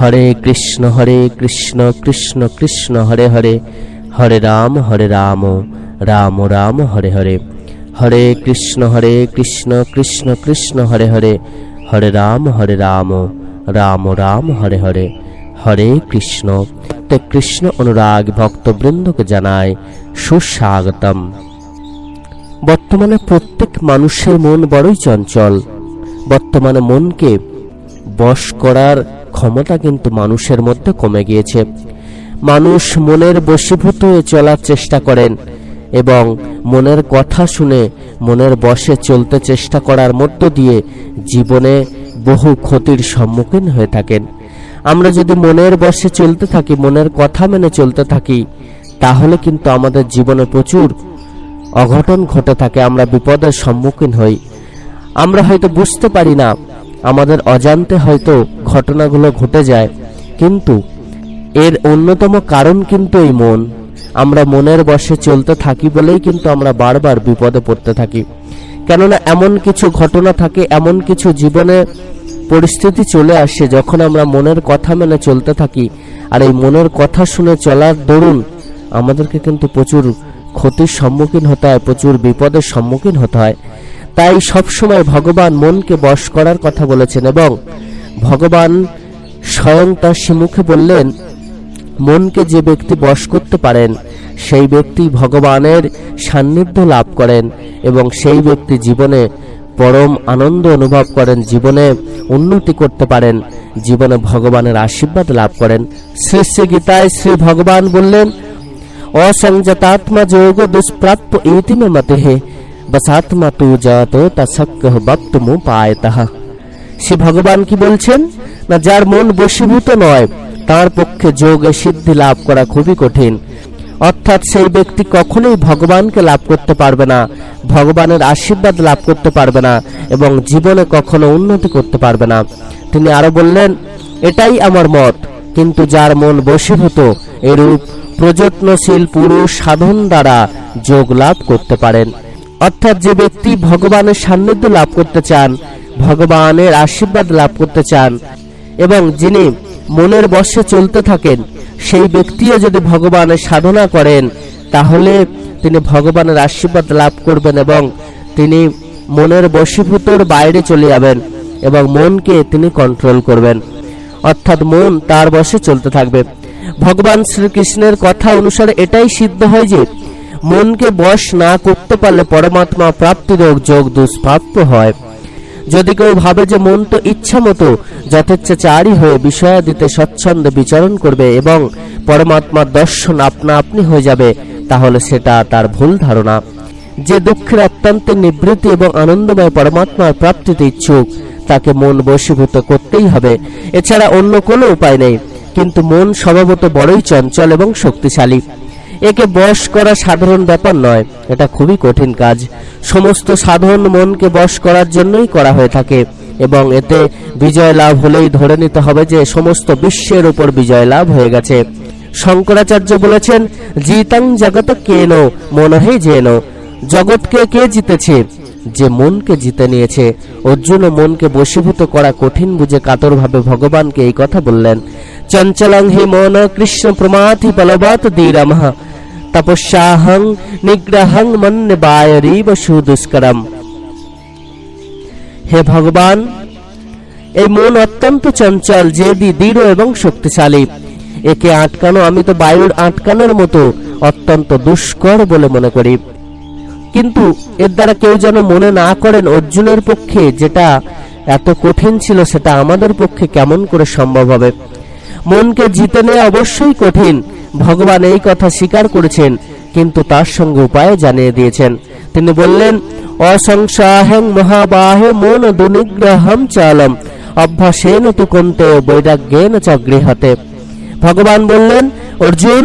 হরে কৃষ্ণ হরে কৃষ্ণ কৃষ্ণ কৃষ্ণ, হরে হরে। হরে রাম হরে রাম রাম রাম, হরে হরে। হরে কৃষ্ণ হরে কৃষ্ণ কৃষ্ণ কৃষ্ণ, হরে হরে। হরে রাম হরে রাম রাম রাম, হরে হরে। হরে কৃষ্ণ। প্রত্যেক কৃষ্ণ অনুরাগ ভক্তবৃন্দকে জানায় সুস্বাগতম। বর্তমানে প্রত্যেক মানুষের মন বড়ই চঞ্চল। বর্তমানে মনকে বশ করার ক্ষমতা কিন্তু মানুষের মধ্যে কমে গিয়েছে। মানুষ মনের বশীভূত হয়ে চলার চেষ্টা করেন এবং মনের কথা শুনে মনের বশে চলতে চেষ্টা করার মধ্য দিয়ে জীবনে বহু ক্ষতির সম্মুখীন হয়ে থাকেন। আমরা যদি মনের বশে চলতে থাকি, মনের কথা মেনে চলতে থাকি, তাহলে কিন্তু আমাদের জীবনে প্রচুর অঘটন ঘটে থাকে, আমরা বিপদের সম্মুখীন হই। আমরা হয়তো বুঝতে পারি না আমাদের অজান্তে হয়তো ঘটনাগুলো ঘটে যায়, কিন্তু এর অন্যতম কারণ কিন্তু এই মন। আমরা মনের বশে চলতে থাকি বলেই কিন্তু আমরা বারবার বিপদে পড়তে থাকি। কেননা এমন কিছু ঘটনা থাকে, এমন কিছু জীবনে পরিস্থিতি চলে আসে যখন আমরা মনের কথা মেনে চলতে থাকি। আর এই মনের কথা শুনে চলার দরুন আমাদেরকে কিন্তু প্রচুর ক্ষতির সম্মুখীন হতে হয়, প্রচুর বিপদের সম্মুখীন হতে হয়। তাই সবসময় ভগবান মনকে বশ করার কথা বলেছেন এবং ভগবান স্বয়ং তার মুখে বললেন, মনকে যে ব্যক্তি বশ করতে পারেন, সেই ব্যক্তি ভগবানের সান্নিধ্য লাভ করেন এবং সেই ব্যক্তি জীবনে পরম আনন্দ অনুভব করেন, জীবনে উন্নতি করতে পারেন, জীবনে ভগবানের আশীর্বাদ লাভ করেন। শ্রী শ্রী গীতায় শ্রী ভগবান বললেন অসংযতাত্মা যোগ দুষ্প্রাপ্য ইতিমে মতে বসাতমাতু যত তাসাক্কহ বাক্তমু পায়তাহ সে ভগবান কি বলছেন? না, যার মন বশীভূত নয়, তার পক্ষে যোগে সিদ্ধি লাভ করা খুবই কঠিন। অর্থাৎ সেই ব্যক্তি কখনোই ভগবানকে লাভ করতে পারবে না, ভগবানের আশীর্বাদ লাভ করতে পারবে না, এবং জীবনে কখনো উন্নতি করতে পারবে না। তিনি আরও বললেন, এটাই আমার মত, কিন্তু যার মন বশীভূত, এরূপ প্রযত্নশীল পুরুষ সাধন দ্বারা যোগ লাভ করতে পারেন। অর্থাৎ যে ব্যক্তি ভগবানের সান্নিধ্য লাভ করতে চান, ভগবানের আশীর্বাদ লাভ করতে চান, এবং যিনি মনের বশে চলতে থাকেন, সেই ব্যক্তিও যদি ভগবানের সাধনা করেন, তাহলে তিনি ভগবানের আশীর্বাদ লাভ করবেন এবং তিনি মনের বশীভূতর বাইরে চলে যাবেন এবং মনকে তিনি কন্ট্রোল করবেন। অর্থাৎ মন তার বশে চলতে থাকবে। ভগবান শ্রীকৃষ্ণের কথা অনুসারে এটাই সিদ্ধ হয় যে মনকে বশ না করতে পারলে পরমাত্মা প্রাপ্তির যোগ দুষ্প্রাপ্য হয়। যদি কেউ ভাবে যে মন তো ইচ্ছা মতো যথেচ্ছাচারী হয়ে বিষয়াদিতে স্বচ্ছন্দে বিচরণ করবে এবং পরমাত্মার দর্শন আপনা আপনি হয়ে যাবে, তাহলে সেটা তার ভুল ধারণা। যে দুঃখের অত্যন্ত নিবৃত্তি এবং আনন্দময় পরমাত্মার প্রাপ্তিতে ইচ্ছুক, তাকে মন বশীভূত করতেই হবে। এছাড়া অন্য কোনো উপায় নেই, কিন্তু মন স্বভাবত বড়ই চঞ্চল এবং শক্তিশালী। একে বশ করা সাধারণ ব্যাপার নয়, এটা খুবই কঠিন কাজ। সমস্ত সাধন মনকে বশ করার জন্যই করা হয়ে থাকে, এবং এতে বিজয় লাভ হলেই ধরে নিতে হবে যে সমস্ত বিশ্বের উপর বিজয় লাভ হয়ে গেছে। শঙ্করাচার্য বলেছেন, জিতাং জগত কেন, মনহে যেন, জগৎকে কে জিতেছে? যে মনকে জিতে নিয়েছে, অর্জুন মনকে বশীভূত করা কঠিন বুঝে কাতরভাবে ভগবানকে এই কথা বললেন। চঞ্চলং হি মন কৃষ্ণ প্রমাথি বলবত ধীরমঃ তপস্যাহং নিগ্রহং মন্যবায়রীব সুদুষ্করম হে ভগবান এই মন অত্যন্ত চঞ্চল জেদি দৃঢ় এবং শক্তিশালী। একে আটকানো, আমি তো বায়ুর আটকানোর মতো অত্যন্ত দুষ্কর বলে মনে করি। কিন্তু এর দ্বারা কেউ যেন মনে না করেন, অর্জুনের পক্ষে যেটা এত কঠিন ছিল, সেটা আমাদের পক্ষে কেমন করে সম্ভব হবে? মনকে জিতে নেওয়া অবশ্যই কঠিন ভগবান এই কথা স্বীকার করেছেন, কিন্তু তার সঙ্গে উপায় জানিয়ে দিয়েছেন। তিনি বললেন, অসংসাহং মহাবাহে মন দুনিগ্রহম চালম, অভ্যাসেন তু কন্তে বৈরাগ্যেন চ গৃহতে। ভগবান বললেন, অর্জুন,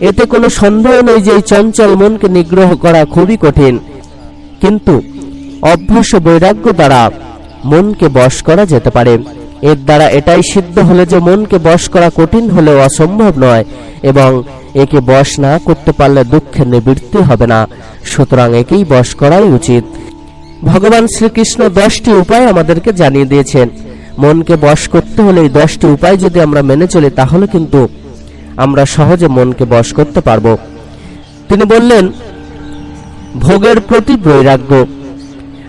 এতে কোনো সন্দেহ নেই যে চঞ্চল মনকে নিগ্রহ করা খুবই কঠিন। কিন্তু অভ্যাস বৈরাগ্য দ্বারা মনকে বশ করা যেতে পারে। এর দ্বারা এটাই সিদ্ধ হলে যে মনকে বশ করা কঠিন হলেও অসম্ভব নয়। এবং একে বশ না করতে পারলে দুঃখের নিবৃত্তি হবে না। সুতরাং একেই বশ করাই উচিত। ভগবান শ্রীকৃষ্ণ দশটি উপায় আমাদেরকে জানিয়ে দিয়েছেন। মনকে বশ করতে হলে এই দশটি উপায় যদি আমরা মেনে চলি, তাহলে কিন্তু আমরা সহজে মনকে বশ করতে পারব। তিনি বললেন, ভোগের প্রতি বৈরাগ্য।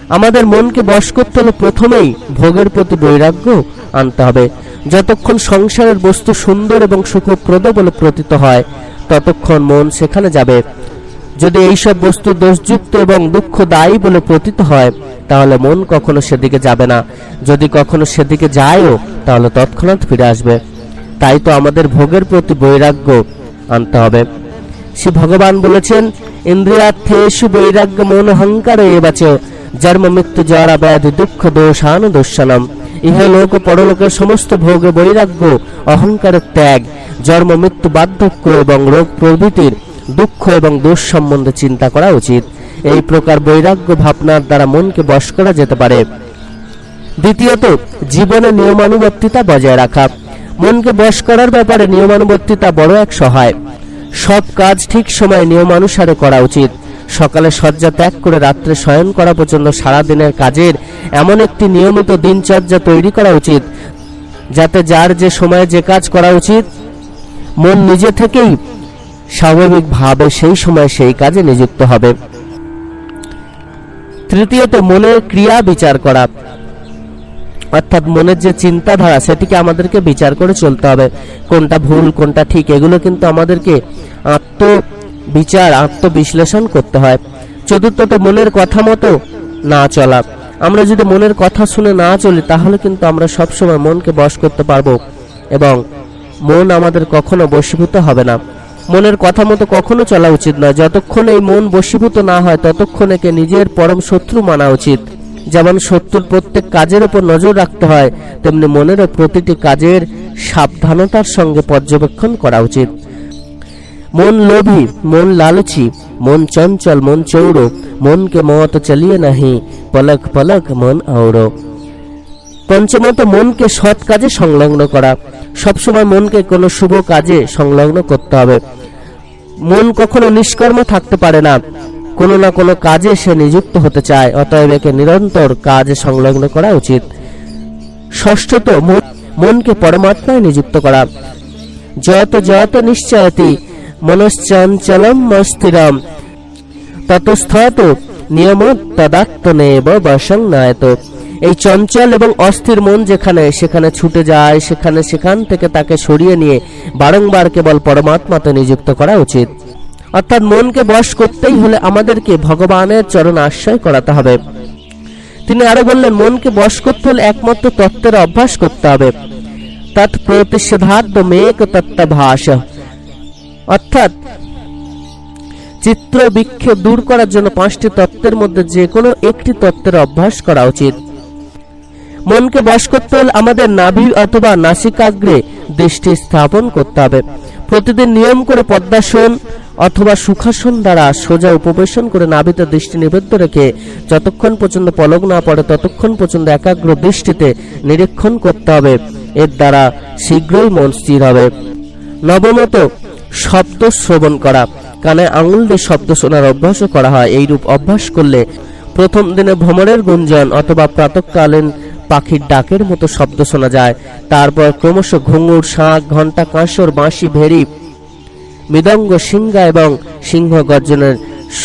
আমাদের মনকে বশ করতে হলে প্রথমেই ভোগের প্রতি বৈরাগ্য আনতে হবে। যতক্ষণ সংসারের বস্তু সুন্দর এবং সুখপ্রদ বলে প্রতীত হয়, ততক্ষণ মন সেখানে যাবে। যদি এইসব বস্তু দোষযুক্ত এবং দুঃখদায়ী বলে প্রতীত হয়, তাহলে মন কখনো সেদিকে যাবে না। যদি কখনো সেদিকে যায়ও, তাহলে তৎক্ষণাৎ ফিরে আসবে। তাই তো আমাদের ভোগের প্রতি বৈরাগ্য আনতে হবে। শ্রী ভগবান বলেছেন, ইন্দ্রিয়ার্থেষু বৈরাগ্য মন অহংকার জন্ম মৃত্যু জরা ব্যাধি দুঃখ দোষান দোষানম। ইহলোক পরলোকের সমস্ত ভোগে বৈরাগ্য অহংকারের ত্যাগ, জন্ম, মৃত্যু, বার্ধক্য এবং রোগ প্রভৃতির দুঃখ এবং দোষ সম্বন্ধে চিন্তা করা উচিত। এই প্রকার বৈরাগ্য ভাবনার দ্বারা মনকে বশ করা যেতে পারে। দ্বিতীয়ত, জীবনে নিয়মানুবর্তিতা বজায় রাখা। মনকে বশ করার ব্যাপারে নিয়মানুবর্তিতা বড় এক সহায়। সব কাজ ঠিক সময় নিয়মানুসারে করা উচিত। সকালে শয্যা ত্যাগ করে রাত্রে শয়ন করা পর্যন্ত সারাদিনের কাজের এমন একটি নিয়মিত দিনচর্যা তৈরি করা উচিত, যাতে যার যে সময়ে যে কাজ করা উচিত, মন নিজে থেকেই স্বাভাবিকভাবে সেই সময় সেই কাজে নিযুক্ত হবে। তৃতীয়ত, মনের ক্রিয়া বিচার করা। অর্থাৎ মনের যে চিন্তাধারা, সেটিকে আমাদেরকে বিচার করে চলতে হবে। কোনটা ভুল, কোনটা ঠিক, এগুলো কিন্তু আমাদেরকে আত্ম বিচার, আত্মবিশ্লেষণ করতে হয়। চতুর্থত, মনের কথা মতো না চলা। আমরা যদি মনের কথা শুনে না চলি, তাহলে কিন্তু আমরা সবসময় মনকে বশ করতে পারব এবং মন আমাদের কখনো বশীভূত হবে না। মনের কথা মতো কখনো চলা উচিত নয়। যতক্ষণ এই মন বশীভূত না হয়, ততক্ষণ একে নিজের পরম শত্রু মানা উচিত। যেমন শত্রুর প্রত্যেক কাজের উপর নজর রাখতে হয়, তেমনি মনেরও প্রতিটি কাজের সাবধানতার সঙ্গে পর্যবেক্ষণ করা উচিত। মন লোভী, মন লালচি, মন চঞ্চল, মন চৌড়ো, মনকে মত চলিয়ে নাহি, পলক পলক মন আওড়ো। পঞ্চমত মনকে সৎ কাজে সংলগ্ন করা। সবসময় মনকে কোনো শুভ কাজে সংলগ্ন করতে হবে। মন কখনো নিষ্কর্ম থাকতে পারে না। কোনো না কোনো কাজে সে নিযুক্ত হতে চায়, অতএব একে নিরন্তর কাজে সংলগ্ন করা উচিত। ষষ্ঠত মন- মনকে পরমাত্মায় নিযুক্ত করা। জয়ত জয়ত নিশ্চয়তি মনশ্চঞ্চলম মস্থিরম ততস্থত নিয়ম তদাত্মনেব বসং নায়ত এই চঞ্চল এবং অস্থির মন যেখানে, সেখানে ছুটে যায়, সেখানে সেখান থেকে তাকে সরিয়ে নিয়ে বারংবার কেবল পরমাত্মাতে নিযুক্ত করা উচিত। অর্থাৎ মনকে বশ করতেই হলে আমাদেরকে ভগবানের চরণ আশ্রয় করাতে হবে। তিনি আরও বললেন, মনকে বশ করতে হলে একমাত্র তত্ত্বের অভ্যাস করতে হবে। তৎ প্রতিষেধার্থ মেক তত্ত্বাভাস অর্থাৎ চিত্র বিক্ষেপ দূর করার জন্য পাঁচটি তত্ত্বের মধ্যে যে কোনো একটি তত্ত্বের অভ্যাস করা উচিত। মনকে বশ করতে হলে আমাদের নাভি অথবা নাসিকাগ্রে দৃষ্টি স্থাপন করতে হবে। প্রতিদিন নিয়ম করে পদ্মাসন অথবা সুখাসন দ্বারা সোজা উপবেশন করে নাভিতে দৃষ্টি নিবদ্ধ রেখে যতক্ষণ পর্যন্ত পলক না পড়ে, ততক্ষণ পর্যন্ত একাগ্র দৃষ্টিতে নিরীক্ষণ করতে হবে। এর দ্বারা শীঘ্রই মন স্থির হবে। নবমত শব্দ শ্রবণ করা। কানে আঙুল দিয়ে শব্দ শোনার অভ্যাসও করা হয়। এইরূপ অভ্যাস করলে প্রথম দিনে ভ্রমণের গুঞ্জন অথবা প্রাতকালীন পাখির ডাকের মতো শব্দ শোনা যায়। তারপর ক্রমশ ঘুঙুর, শাঁখ ঘণ্টা কাঁসর, বাঁশি, ভেরি, মৃদঙ্গ, সিংহা এবং সিংহ গর্জনের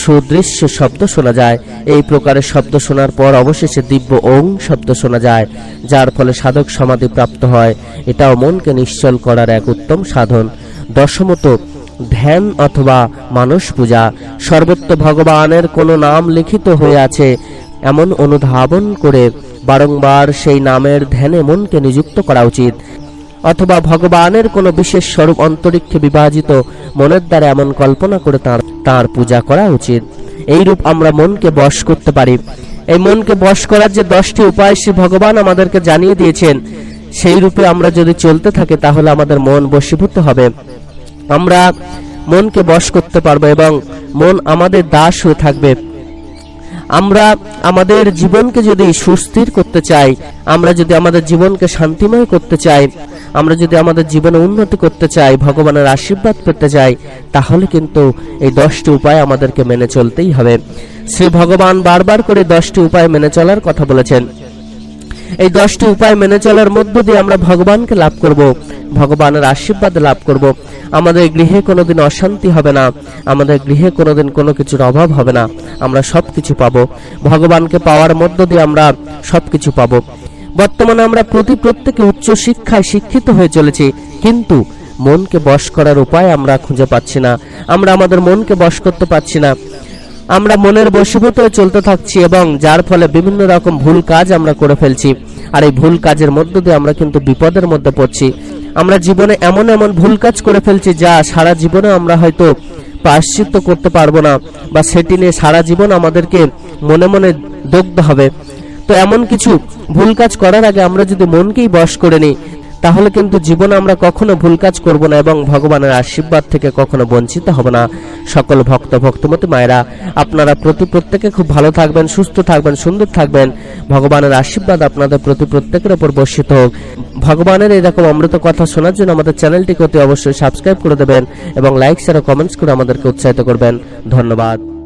সুদৃশ্য শব্দ শোনা যায়। এই প্রকারের শব্দ শোনার পর অবশেষে দিব্য ওং শব্দ শোনা যায়, যার ফলে সাধক সমাধি প্রাপ্ত হয়। এটাও মনকে নিশ্চল করার এক উত্তম সাধন। দশমত, ধ্যান অথবা মানস পূজা। সর্বত্র ভগবানের কোনো নাম লিখিত হয়ে আছে, এমন অনুধাবন করে বারংবার সেই নামের ধ্যানে মনকে নিযুক্ত করা উচিত। অথবা ভগবানের কোনো বিশেষ স্বরূপ অন্তরিক্ষে বিভাজিত মনের দ্বারা এমন কল্পনা করে তার তার পূজা করা উচিত। এইরূপ আমরা মনকে বশ করতে পারি। এই মনকে বশ করার যে দশটি উপায় শ্রী ভগবান আমাদেরকে জানিয়ে দিয়েছেন সেই রূপে আমরা যদি চলতে থাকি তাহলে আমাদের মন বশীভূত হবে। আমরা মনকে বশ করতে পারব এবং মন আমাদের দাস হয়ে থাকবে। আমরা আমাদের জীবনকে যদি সুস্থির করতে চাই, আমরা যদি আমাদের জীবনকে শান্তিময় করতে চাই, আমরা যদি আমাদের জীবনে উন্নতি করতে চাই, ভগবানের আশীর্বাদ পেতে চাই, তাহলে কিন্তু এই দশটি উপায় আমাদেরকে মেনে চলতেই হবে। শ্রী ভগবান বারবার করে দশটি উপায় মেনে চলার কথা বলেছেন। এই দশটি উপায় মেনে চলার মধ্য দিয়ে আমরা ভগবানকে লাভ করব, ভগবানের আশীর্বাদ লাভ করব। আমাদের গৃহে কোনোদিন অশান্তি হবে না, আমাদের গৃহে কোনোদিন কোনো কিছুর অভাব হবে না, আমরা সব কিছু পাবো। ভগবানকে পাওয়ার মধ্য দিয়ে আমরা সব কিছু পাবো। বর্তমানে আমরা প্রতি প্রত্যেকে উচ্চ শিক্ষায় শিক্ষিত হয়ে চলেছি, কিন্তু মনকে বশ করার উপায় আমরা খুঁজে পাচ্ছি না, আমরা আমাদের মনকে বশ করতে পারছি না। আমরা মনের বশীভূত চলতে থাকছি এবং যার ফলে বিভিন্ন রকম ভুল কাজ আমরা করে ফেলছি। আর এই ভুল কাজের মধ্য দিয়ে আমরা কিন্তু বিপদের মধ্যে পড়ছি। আমরা জীবনে এমন এমন ভুল কাজ করে ফেলছি যা সারা জীবনে আমরা হয়তো প্রায়শ্চিত্ত করতে পারব না বা সেটি নিয়ে সারা জীবন আমাদেরকে মনে মনে দগ্ধ হবে। তো এমন কিছু ভুল কাজ করার আগে আমরা যদি মনকেই বশ করে নিই তাহলে কিন্তু জীবনে আমরা কখনো ভুল কাজ করব না এবং ভগবানের আশীর্বাদ থেকে কখনো বঞ্চিত হব না। সকল ভক্ত, ভক্তমতী মায়েরা, আপনারা প্রতি প্রত্যেকে খুব ভালো থাকবেন, সুস্থ থাকবেন, সুন্দর থাকবেন। ভগবানের আশীর্বাদ আপনাদের প্রতি প্রত্যেকের উপর বর্ষিত হোক। ভগবানের এরকম অমৃত কথা শোনার জন্য আমাদের চ্যানেলটিকে অতি অবশ্যই সাবস্ক্রাইব করে দেবেন এবং লাইক শেয়ার ও কমেন্টস করে আমাদেরকে উৎসাহিত করবেন। ধন্যবাদ।